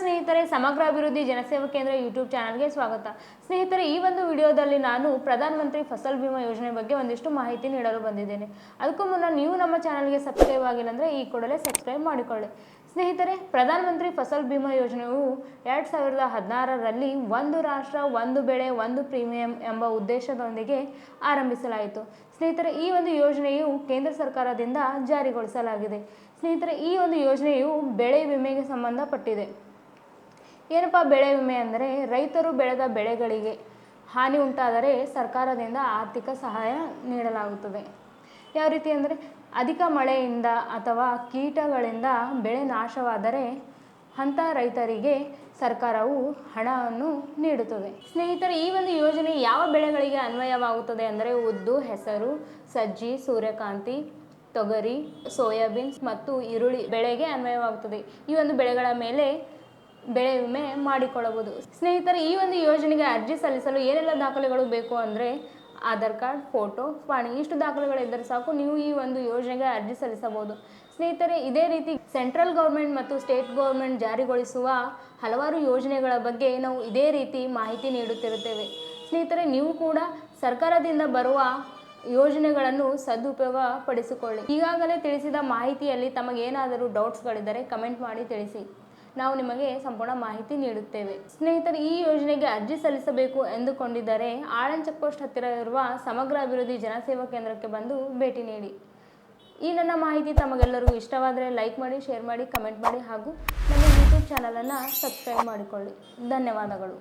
ಸ್ನೇಹಿತರೆ, ಸಮಗ್ರ ಅಭಿವೃದ್ಧಿ ಜನಸೇವಾ ಕೇಂದ್ರ ಯೂಟ್ಯೂಬ್ ಚಾನಲ್ಗೆ ಸ್ವಾಗತ. ಸ್ನೇಹಿತರೆ, ಈ ಒಂದು ವಿಡಿಯೋದಲ್ಲಿ ನಾನು ಪ್ರಧಾನಮಂತ್ರಿ ಫಸಲ್ ಬಿಮಾ ಯೋಜನೆ ಬಗ್ಗೆ ಒಂದಿಷ್ಟು ಮಾಹಿತಿ ನೀಡಲು ಬಂದಿದ್ದೇನೆ. ಅದಕ್ಕೂ ಮುನ್ನ ನೀವು ನಮ್ಮ ಚಾನಲ್ಗೆ ಸಬ್ಸ್ಕ್ರೈಬ್ ಆಗಿಲ್ಲ ಅಂದರೆ ಈ ಕೂಡಲೇ ಸಬ್ಸ್ಕ್ರೈಬ್ ಮಾಡಿಕೊಳ್ಳಿ. ಸ್ನೇಹಿತರೆ ಪ್ರಧಾನಮಂತ್ರಿ ಫಸಲ್ ಬಿಮಾ ಯೋಜನೆಯು ಎರಡು ಸಾವಿರದ ಹದಿನಾರರಲ್ಲಿ ಒಂದು ರಾಷ್ಟ್ರ, ಒಂದು ಬೆಳೆ, ಒಂದು ಪ್ರೀಮಿಯಂ ಎಂಬ ಉದ್ದೇಶದೊಂದಿಗೆ ಆರಂಭಿಸಲಾಯಿತು. ಸ್ನೇಹಿತರೆ, ಈ ಒಂದು ಯೋಜನೆಯು ಕೇಂದ್ರ ಸರ್ಕಾರದಿಂದ ಜಾರಿಗೊಳಿಸಲಾಗಿದೆ. ಸ್ನೇಹಿತರೆ, ಈ ಒಂದು ಯೋಜನೆಯು ಬೆಳೆ ವಿಮೆಗೆ ಸಂಬಂಧಪಟ್ಟಿದೆ. ಏನಪ್ಪ ಬೆಳೆ ವಿಮೆ ಅಂದರೆ ರೈತರು ಬೆಳೆದ ಬೆಳೆಗಳಿಗೆ ಹಾನಿ ಉಂಟಾದರೆ ಸರ್ಕಾರದಿಂದ ಆರ್ಥಿಕ ಸಹಾಯ ನೀಡಲಾಗುತ್ತದೆ. ಯಾವ ರೀತಿ ಅಂದರೆ ಅಧಿಕ ಮಳೆಯಿಂದ ಅಥವಾ ಕೀಟಗಳಿಂದ ಬೆಳೆ ನಾಶವಾದರೆ ಅಂಥ ರೈತರಿಗೆ ಸರ್ಕಾರವು ಹಣವನ್ನು ನೀಡುತ್ತದೆ. ಸ್ನೇಹಿತರೆ, ಈ ಒಂದು ಯೋಜನೆ ಯಾವ ಬೆಳೆಗಳಿಗೆ ಅನ್ವಯವಾಗುತ್ತದೆ ಅಂದರೆ ಉದ್ದು, ಹೆಸರು, ಸಜ್ಜಿ, ಸೂರ್ಯಕಾಂತಿ, ತೊಗರಿ, ಸೋಯಾಬೀನ್ಸ್ ಮತ್ತು ಈರುಳ್ಳಿ ಬೆಳೆಗೆ ಅನ್ವಯವಾಗುತ್ತದೆ. ಈ ಒಂದು ಬೆಳೆಗಳ ಮೇಲೆ ಬೆಳೆ ವಿಮೆ ಮಾಡಿಕೊಳ್ಳಬಹುದು. ಸ್ನೇಹಿತರೆ, ಈ ಒಂದು ಯೋಜನೆಗೆ ಅರ್ಜಿ ಸಲ್ಲಿಸಲು ಏನೆಲ್ಲ ದಾಖಲೆಗಳು ಬೇಕು ಅಂದರೆ ಆಧಾರ್ ಕಾರ್ಡ್, ಫೋಟೋ, ಪಾಣಿ, ಇಷ್ಟು ದಾಖಲೆಗಳಿದ್ದರೆ ಸಾಕು, ನೀವು ಈ ಒಂದು ಯೋಜನೆಗೆ ಅರ್ಜಿ ಸಲ್ಲಿಸಬಹುದು. ಸ್ನೇಹಿತರೆ, ಇದೇ ರೀತಿ ಸೆಂಟ್ರಲ್ ಗೌರ್ಮೆಂಟ್ ಮತ್ತು ಸ್ಟೇಟ್ ಗೌರ್ಮೆಂಟ್ ಜಾರಿಗೊಳಿಸುವ ಹಲವಾರು ಯೋಜನೆಗಳ ಬಗ್ಗೆ ನಾವು ಇದೇ ರೀತಿ ಮಾಹಿತಿ ನೀಡುತ್ತಿರುತ್ತೇವೆ. ಸ್ನೇಹಿತರೆ, ನೀವು ಕೂಡ ಸರ್ಕಾರದಿಂದ ಬರುವ ಯೋಜನೆಗಳನ್ನು ಸದುಪಯೋಗ ಪಡಿಸಿಕೊಳ್ಳಿ ಈಗಾಗಲೇ ತಿಳಿಸಿದ ಮಾಹಿತಿಯಲ್ಲಿ ತಮಗೇನಾದರೂ ಡೌಟ್ಸ್ಗಳಿದ್ದರೆ ಕಮೆಂಟ್ ಮಾಡಿ ತಿಳಿಸಿ. ನಾವು ನಿಮಗೆ ಸಂಪೂರ್ಣ ಮಾಹಿತಿ ನೀಡುತ್ತೇವೆ. ಸ್ನೇಹಿತರೆ, ಈ ಯೋಜನೆಗೆ ಅರ್ಜಿ ಸಲ್ಲಿಸಬೇಕು ಎಂದುಕೊಂಡಿದ್ದರೆ ಆಳನ್ ಚೆಕ್ ಪೋಸ್ಟ್ ಹತ್ತಿರ ಇರುವ ಸಮಗ್ರ ಅಭಿವೃದ್ಧಿ ಜನಸೇವಾ ಕೇಂದ್ರಕ್ಕೆ ಬಂದು ಭೇಟಿ ನೀಡಿ. ಈ ನನ್ನ ಮಾಹಿತಿ ತಮಗೆಲ್ಲರಿಗೂ ಇಷ್ಟವಾದರೆ ಲೈಕ್ ಮಾಡಿ, ಶೇರ್ ಮಾಡಿ, ಕಮೆಂಟ್ ಮಾಡಿ ಹಾಗೂ ನನ್ನ ಯೂಟ್ಯೂಬ್ ಚಾನಲನ್ನು ಸಬ್ಸ್ಕ್ರೈಬ್ ಮಾಡಿಕೊಳ್ಳಿ. ಧನ್ಯವಾದಗಳು.